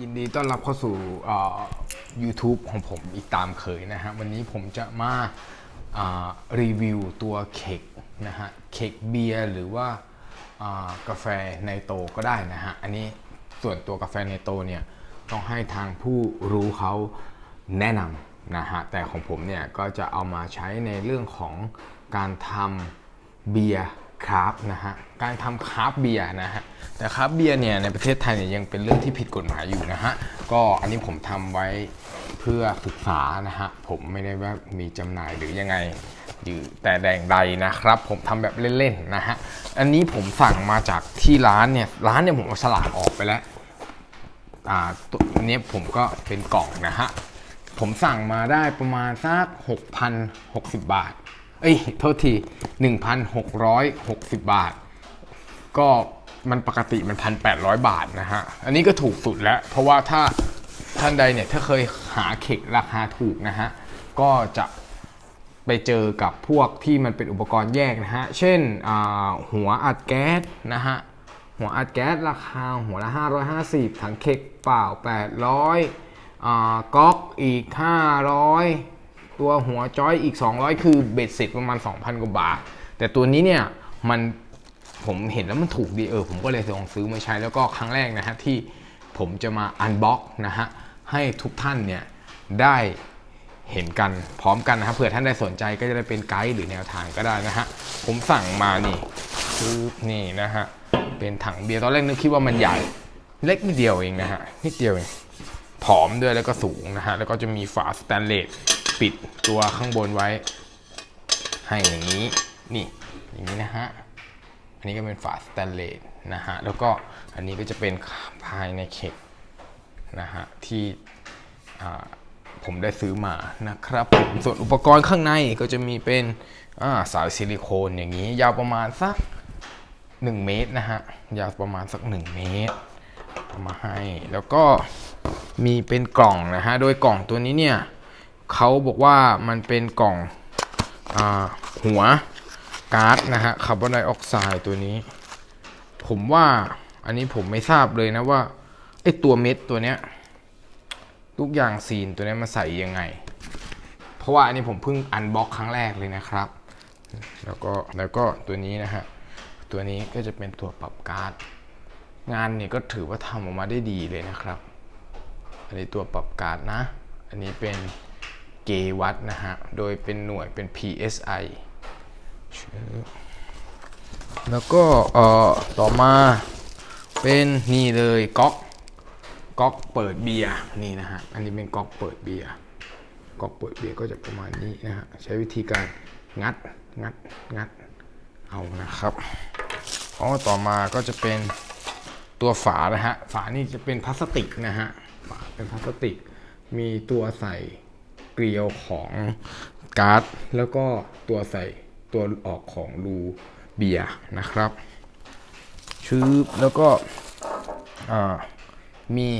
ยินดีต้อนรับเข้าสู่ YouTube ของผมอีกตามเคยนะฮะ วันนี้ผมจะมาารีวิวตัวเค้กนะฮะ เค้กเบียร์หรือว่าากาแฟไนโตก็ได้นะฮะ อันนี้ส่วนตัวกาแฟไนโตเนี่ย ต้องให้ทางผู้รู้เขาแนะนำนะฮะ แต่ของผมเนี่ย ก็จะเอามาใช้ในเรื่องของการทำเบียร์ คราฟนะฮะการทำคราฟเบียร์นะฮะแต่คราฟเบียร์เนี่ยในประเทศไทยเนี่ยยังเป็นเรื่องที่ผิดกฎหมายอยู่นะฮะก็อันนี้ผมทำไว้เพื่อศึกษานะฮะผมไม่ได้ว่ามีจำหน่ายหรือยังไงอยู่แต่แดงใดนะครับ ผมทำแบบเล่นๆนะฮะอันนี้ผมสั่งมาจากที่ร้านเนี่ยร้านเนี่ยผมเอาฉลากออกไปแล้วอ่าตัวนี้ผมก็เป็นกล่องนะฮะผมสั่งมาได้ประมาณสัก6,060 บาท เอ้ยโทษที 1,660 บาท ก็มันปกติมัน 1,800 บาทนะฮะ อันนี้ก็ถูกสุดแล้ว เพราะว่าถ้าท่านใดเนี่ยถ้าเคยหาเค้กราคาถูกนะฮะ ก็จะไปเจอกับพวกที่มันเป็นอุปกรณ์แยกนะฮะ เช่นหัวอัดแก๊สนะฮะ หัวอัดแก๊สราคาหัวละ 550 ถังเค้กเปล่า 800อ่าก๊อกอีก 500 ตัวหัวจอยอีก 200 คือเบ็ดเสร็จประมาณ 2,000 กว่าบาท แต่ตัวนี้เนี่ยมันผมเห็นแล้วมันถูกดีเออผมก็เลยลองซื้อมาใช้แล้วก็ครั้งแรกนะฮะที่ผมจะมาอันบ็อกนะฮะให้ทุกท่านเนี่ยได้เห็นกันพร้อมกันนะครับเผื่อท่านได้สนใจก็จะได้เป็นไกด์หรือแนวทางก็ได้นะฮะผมสั่งมานี่คือนี่นะฮะเป็นถังเบียร์ตอนแรกนึกคิดว่ามันใหญ่เล็กนิดเดียวเองนะฮะนิดเดียวเองผอมด้วยแล้วก็สูงนะฮะแล้วก็จะมีฝาสแตนเลส ปิดตัวข้างบนไว้ ให้อย่างนี้นี่อย่างนี้นะฮะอันนี้ก็เป็นฝาสแตนเลสนะฮะแล้วก็อันนี้ก็จะเป็นภายในเค้กนะฮะที่ผมได้ซื้อมานะครับผมส่วนอุปกรณ์ข้างในก็จะมีเป็นอ่าสายซิลิโคนอย่างนี้ ยาวประมาณสัก 1 เมตรนะฮะยาวประมาณสัก 1 เมตรมาให้แล้วก็มีเป็นกล่องนะฮะ โดยกล่องตัวนี้เนี่ย เขาบอกว่ามันเป็นกล่องอหัวก๊าซนะฮะคาร์บอนไดออกไซด์ตัวนี้ ผมว่าอันนี้ผมไม่ทราบเลยนะว่าไอตัวเม็ดตัวเนี้ยทุกอย่างซีนตัวเนี้ยมาใส่ยังไง เพราะว่าอันนี้ผมเพิ่งอันบ็อกครั้งแรกเลยนะครับ แล้วก็แล้วก็ตัวนี้นะฮะตัวนี้ก็จะเป็นตัวปรับการ์ดงานเนี่ยก็ถือว่าทำออกมาได้ดีเลยนะครับ อันนี้ตัวปรับการ์ดนะ อันนี้เป็น เกวัตนะฮะ โดยเป็นหน่วยเป็น PSI แล้วก็เอ่อต่อมาเป็นนี่เลยก๊อกก๊อกเปิดเบียร์นี่นะฮะ อันนี้เป็นก๊อกเปิดเบียร์ก๊อกเปิดเบียร์ก็จะประมาณนี้นะฮะ ใช้วิธีการงัดงัดงัดเอานะครับอ๋อต่อมาก็จะเป็นตัวฝานะฮะ ฝานี่จะเป็นพลาสติกนะฮะ ฝาเป็นพลาสติก มีตัวใส่ เกลียวของการ์ดแล้วก็ตัวใส่ตัวออกของรูเบียร์นะครับชืบแล้วก็มี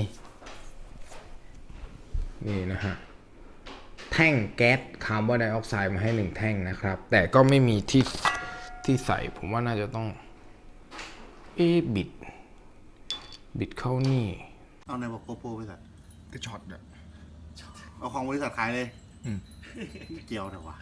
นี่นะฮะแท่งแก๊สคาร์บอนไดออกไซด์มาให้หนึ่งแท่งนะครับ แต่ก็ไม่มีที่ที่ใส่ผมว่าน่าจะต้อง เอ๊บิด บิดเข้านี่ เอาในบอกโกโปรบริษัทก็ช็อตอะ เอาของบริษัทขายเลยอืม เกี่ยวเถอะวะ